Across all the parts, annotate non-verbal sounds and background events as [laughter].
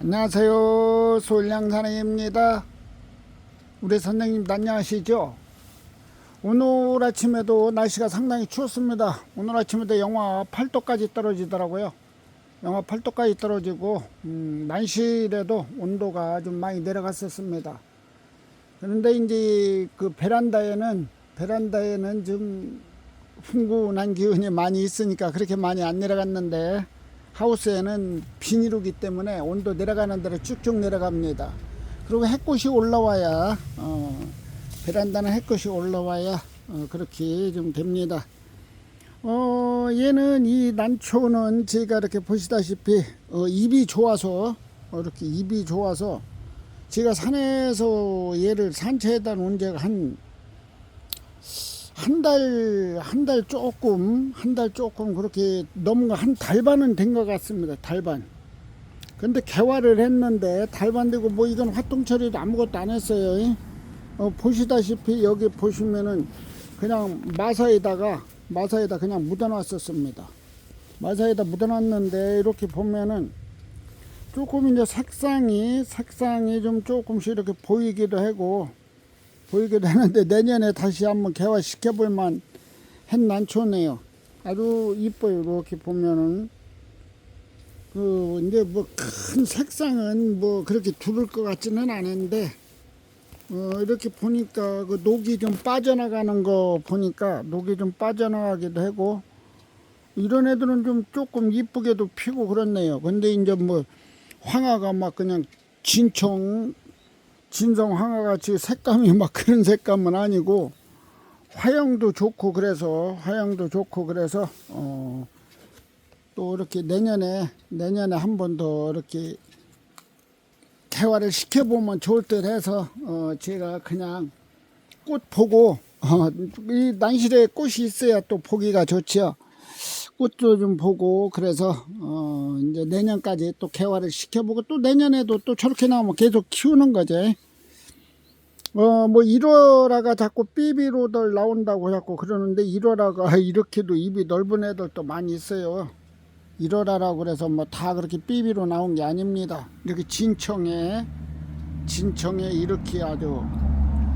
안녕하세요. 솔량사랑입니다. 우리 선생님도 안녕하시죠? 오늘 아침에도 날씨가 상당히 추웠습니다. 오늘 아침에도 영하 8도까지 떨어지더라고요. 영하 8도까지 떨어지고, 음, 난실에도 온도가 좀 많이 내려갔었습니다. 그런데 이제 그 베란다에는, 베란다에는 좀 훈훈한 기운이 많이 있으니까 그렇게 많이 안 내려갔는데, 하우스에는 비닐이기 때문에 온도 내려가는 대로 쭉쭉 내려갑니다. 그리고 햇꽃이 올라와야 어, 베란다는 햇꽃이 올라와야 어, 그렇게 좀 됩니다. 어, 얘는 이 난초는 제가 이렇게 보시다시피 어, 입이 좋아서 어, 이렇게 입이 좋아서 제가 산에서 얘를 산채에다 놓은 지가 한 한 달, 한 달 조금, 한 달 조금 그렇게 넘은 거, 한 달반은 된 것 같습니다. 달반. 근데 개화를 했는데, 달반 되고 뭐 이건 활동 처리도 아무것도 안 했어요. 어, 보시다시피 여기 보시면은 그냥 마사에다가, 마사에다 그냥 묻어놨었습니다. 마사에다 묻어놨는데, 이렇게 보면은 조금 이제 색상이, 색상이 좀 조금씩 이렇게 보이기도 하고, 보이게 되는데 내년에 다시 한번 개화시켜 볼만 한 난초네요. 아주 이뻐요. 이렇게 보면은 그 이제 뭐 큰 색상은 뭐 그렇게 두를 것 같지는 않은데 어 이렇게 보니까 그 녹이 좀 빠져나가는 거 보니까 녹이 좀 빠져나가기도 하고 이런 애들은 좀 조금 이쁘게도 피고 그렇네요. 근데 이제 뭐 황화가 막 그냥 진청 진성 황화같이 색감이 막 그런 색감은 아니고 화형도 좋고 그래서 화형도 좋고 그래서 어, 또 이렇게 내년에 내년에 한 번 더 이렇게 개화를 시켜보면 좋을 듯 해서 어, 제가 그냥 꽃 보고 어, 이 난실에 꽃이 있어야 또 보기가 좋죠. 꽃도 좀 보고 그래서 어 이제 내년까지 또 개화를 시켜보고 또 내년에도 또 저렇게 나오면 계속 키우는 거지. 어뭐 1월화가 자꾸 삐비로들 나온다고 자꾸 그러는데 1월화가 [laughs] 이렇게도 입이 넓은 애들도 많이 있어요. 1월화라고 그래서 뭐 다 그렇게 삐비로 나온 게 아닙니다. 이렇게 진청에 진청에 이렇게 아주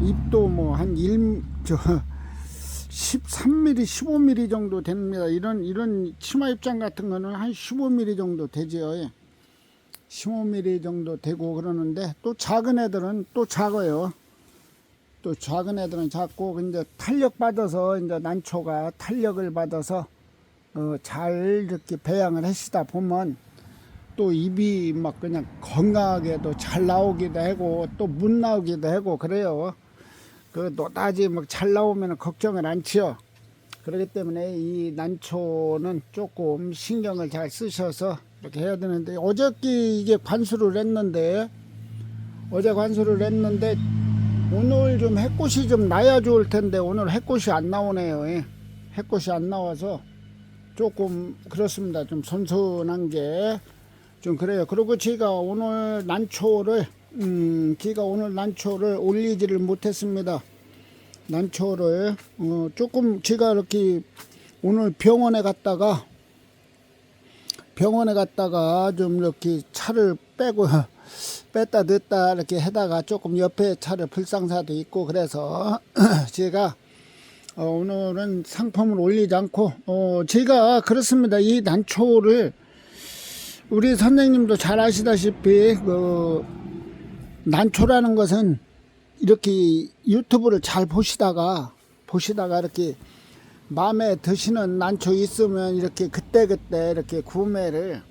입도 뭐 한 1, 저 13mm, 15mm 정도 됩니다. 이런 이런 치마 입장 같은 거는 한 15mm 정도 되지요. 예. 15mm 정도 되고 그러는데 또 작은 애들은 또 작아요. 또 작은 애들은 작고 이제 탄력 받아서 이제 난초가 탄력을 받아서 어, 잘 이렇게 배양을 하시다 보면 또 입이 막 그냥 건강하게도 잘 나오기도 하고 또 못 나오기도 하고 그래요. 그 노다지 막 잘 나오면 걱정을 안 치요. 그렇기 때문에 이 난초는 조금 신경을 잘 쓰셔서 이렇게 해야 되는데 어저께 이게 관수를 했는데 어제 관수를 했는데 오늘 좀 햇꽃이 좀 나야 좋을 텐데 오늘 햇꽃이 안 나오네요. 예. 햇꽃이 안 나와서 조금 그렇습니다. 좀 선선한 게 좀 그래요. 그리고 제가 오늘 난초를 음, 제가 오늘 난초를 올리지를 못했습니다. 난초를 어, 조금 제가 이렇게 오늘 병원에 갔다가 병원에 갔다가 좀 이렇게 차를 빼고 뺐다 넣었다 이렇게 해다가 조금 옆에 차를 불상사도 있고 그래서 [clears throat] 제가 어, 오늘은 상품을 올리지 않고 어, 제가 그렇습니다. 이 난초를 우리 선생님도 잘 아시다시피 그 난초라는 것은 이렇게 유튜브를 잘 보시다가 보시다가 이렇게 마음에 드시는 난초 있으면 이렇게 그때그때 이렇게 구매를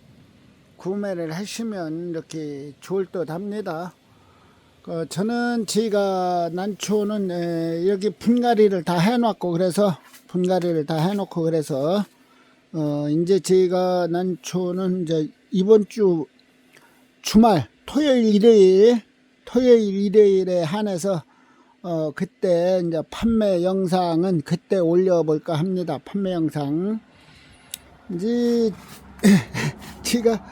구매를 하시면 이렇게 좋을 듯 합니다. 어, 저는 제가 난초는 에, 여기 분갈이를 다 해놨고 그래서 분갈이를 다 해놓고 그래서 어, 이제 제가 난초는 이제 이번 주 주말 토요일 일요일 토요일 일요일에 한해서 어 그때 이제 판매 영상은 그때 올려볼까 합니다. 판매 영상 이제 [laughs] 제가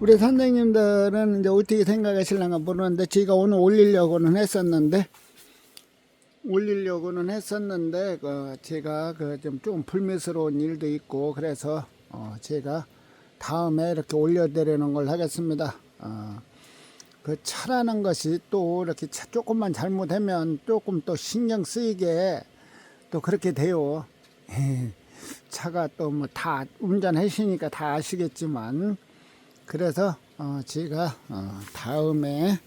우리 선생님들은 이제 어떻게 생각하실랑가 모르는데 제가 오늘 올리려고는 했었는데 올리려고는 했었는데 그 제가 그좀좀 불미스러운 일도 있고 그래서 어 제가 다음에 이렇게 올려드리는 걸 하겠습니다. 어 그 차라는 것이 또 이렇게 차 조금만 잘못하면 조금 또 신경 쓰이게 또 그렇게 돼요. 차가 또 뭐 다 운전하시니까 다 아시겠지만 그래서 어 제가 어 다음에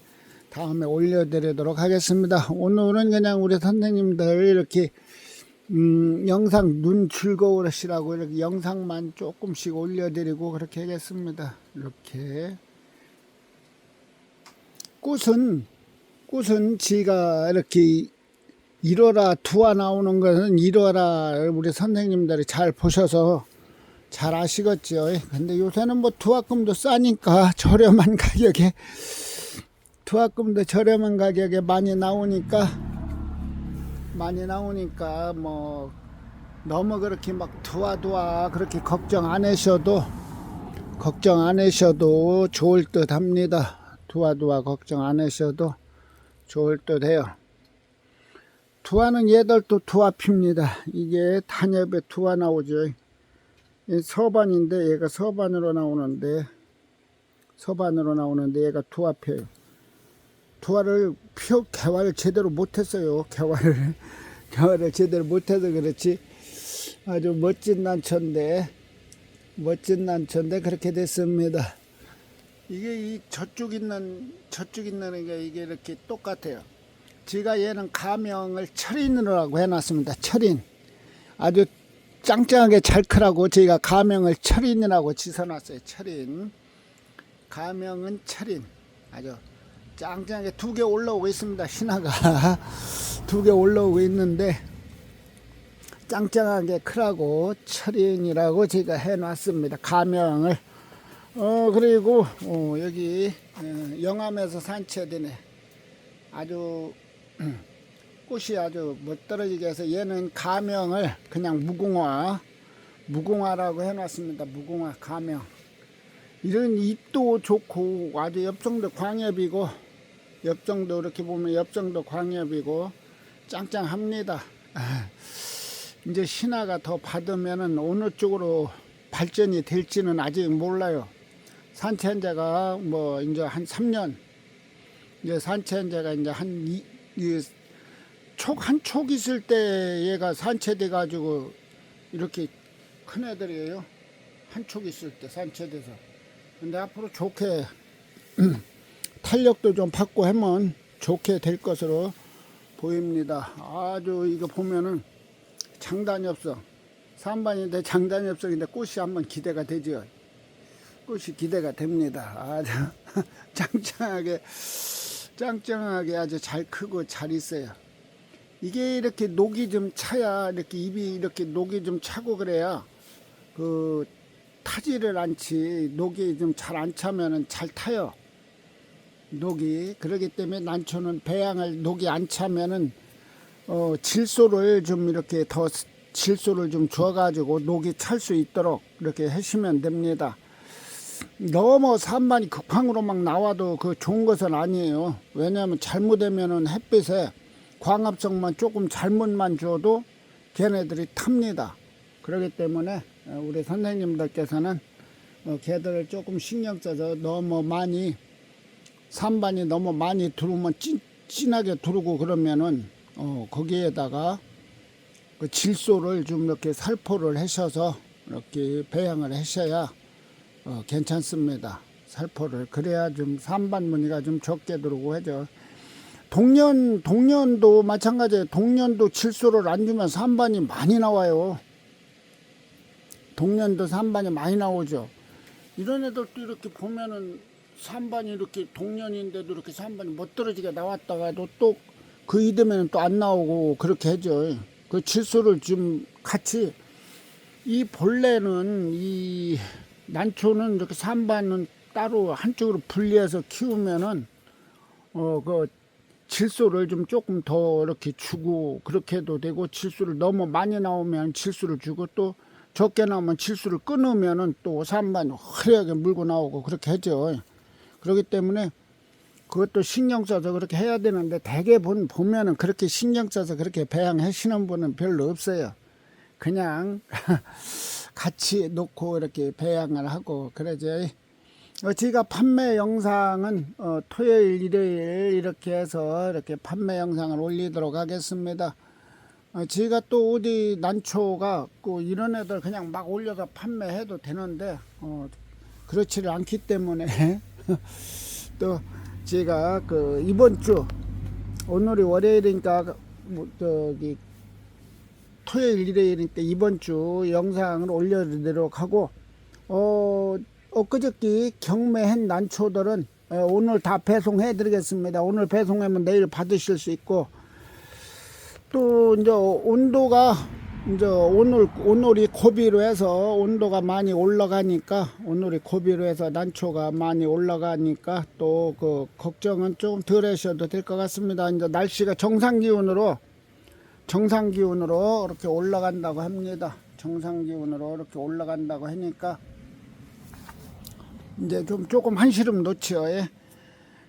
다음에 올려드리도록 하겠습니다. 오늘은 그냥 우리 선생님들 이렇게 음, 영상 눈 즐거우시라고 이렇게 영상만 조금씩 올려드리고 그렇게 하겠습니다. 이렇게 꽃은 꽃은 지가 이렇게 일어라 두화 나오는 것은 일어라 우리 선생님들이 잘 보셔서 잘 아시겠죠. 근데 요새는 뭐 두화금도 싸니까 저렴한 [laughs] 가격에 두화금도 저렴한 가격에 많이 나오니까 많이 나오니까 뭐 너무 그렇게 막 두화두화 그렇게 걱정 안 하셔도 걱정 안 하셔도 좋을 듯 합니다. 두화두화 걱정 안 하셔도 좋을 듯 해요. 두화는 얘들도 두화 핍니다. 이게 단엽에 두화 나오죠. 이 서반인데 얘가 서반으로 나오는데 서반으로 나오는데 얘가 두화 펴요. 두화를 표 개화를 제대로 못했어요. 개화를 [laughs] 개화를 제대로 못해서 그렇지 아주 멋진 난초인데 멋진 난초인데 그렇게 됐습니다. 이게 이 저쪽 있는 저쪽 있는 게 이게 이렇게 똑같아요. 제가 얘는 가명을 철인으로라고 해놨습니다. 철인 아주 짱짱하게 잘 크라고 제가 가명을 철인이라고 지어놨어요. 철인 가명은 철인 아주 짱짱하게 두 개 올라오고 있습니다. 신화가 [laughs] 두 개 올라오고 있는데 짱짱하게 크라고 철인이라고 제가 해놨습니다. 가명을 어 그리고 어, 여기 어, 영암에서 산채되네 아주 음, 꽃이 아주 멋들어지게 해서 얘는 가명을 그냥 무궁화 무궁화라고 해놨습니다. 무궁화 가명 이런 잎도 좋고 아주 엽정도 광엽이고 엽정도 이렇게 보면 엽정도 광엽이고 짱짱합니다. 아, [laughs] 이제 신화가 더 받으면은 어느 쪽으로 발전이 될지는 아직 몰라요. 산채한자가 뭐 이제 한 3년 이제 산채한자가 이제 한 이, 이 촉, 한 촉 있을 때 얘가 산채돼 가지고 이렇게 큰 애들이에요. 한 촉 있을 때 산채돼서. 근데 앞으로 좋게 [clears throat] 탄력도 좀 받고 하면 좋게 될 것으로 보입니다. 아주 이거 보면은 장단이 없어. 산반인데 장단이 없어. 근데 꽃이 한번 기대가 되죠. 꽃이 기대가 됩니다. 아주 [laughs] 짱짱하게, 짱짱하게 아주 잘 크고 잘 있어요. 이게 이렇게 녹이 좀 차야, 이렇게 입이 이렇게 녹이 좀 차고 그래야 그 타지를 않지. 녹이 좀 잘 안 차면은 잘 타요. 녹이. 그러기 때문에 난초는 배양을 녹이 안 차면은 어, 질소를 좀 이렇게 더 질소를 좀 줘가지고 녹이 찰 수 있도록 이렇게 하시면 됩니다. 너무 산반이 극황으로 막 나와도 그 좋은 것은 아니에요. 왜냐하면 잘못되면은 햇빛에 광합성만 조금 잘못만 줘도 걔네들이 탑니다. 그렇기 때문에 우리 선생님들께서는 어, 걔들을 조금 신경 써서 너무 많이 산반이 너무 많이 들어오면 찐, 진하게 들어오고 그러면은 어, 거기에다가 그 질소를 좀 이렇게 살포를 하셔서 이렇게 배양을 하셔야 어, 괜찮습니다. 살포를 그래야 좀 산반 무늬가 좀 적게 들어오고 하죠. 동년 동년도 마찬가지예요. 동년도 질소를 안 주면 산반이 많이 나와요. 동년도 산반이 많이 나오죠. 이런 애들도 이렇게 보면은 산반이 이렇게 동년인데도 이렇게 산반이 못 떨어지게 나왔다가도 또 그 이듬해는 또 안 나오고 그렇게 하죠. 그 질소를 좀 같이 이 본래는 이 난초는 이렇게 산반은 따로 한쪽으로 분리해서 키우면은 어 그 질소를 좀 조금 더 이렇게 주고 그렇게 해도 되고 질소를 너무 많이 나오면 질소를 주고 또 적게 나오면 질소를 끊으면은 또 산반이 화려하게 물고 나오고 그렇게 하죠. 그렇기 때문에 그것도 신경 써서 그렇게 해야 되는데 대개 본, 보면은 그렇게 신경 써서 그렇게 배양하시는 분은 별로 없어요. 그냥 [laughs] 같이 놓고 이렇게 배양을 하고 그러죠. 어, 제가 판매 영상은 어, 토요일, 일요일 이렇게 해서 이렇게 판매 영상을 올리도록 하겠습니다. 어, 제가 또 어디 난초가 그 이런 애들 그냥 막 올려서 판매해도 되는데 어, 그렇지를 않기 때문에 [laughs] 또 제가 그 이번 주 오늘이 월요일이니까 뭐 저기 토요일 일요일이니까 이번 주 영상을 올려드리도록 하고 어 엊그저께 경매한 난초들은 어, 오늘 다 배송해 드리겠습니다. 오늘 배송하면 내일 받으실 수 있고 또 이제 온도가 이제 오늘 오늘이 고비로 해서 온도가 많이 올라가니까 오늘이 고비로 해서 난초가 많이 올라가니까 또 그 걱정은 좀덜 하셔도 될 것 같습니다. 이제 날씨가 정상 기온으로 정상 기온으로 이렇게 올라간다고 합니다. 정상 기온으로 이렇게 올라간다고 하니까 이제 좀 조금 한시름 놓지요. 예.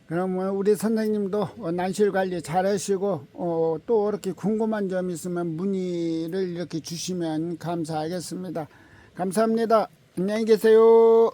그러면 우리 선생님도 어, 난실 관리 잘 하시고 어, 또 이렇게 궁금한 점 있으면 문의를 이렇게 주시면 감사하겠습니다. 감사합니다. 안녕히 계세요.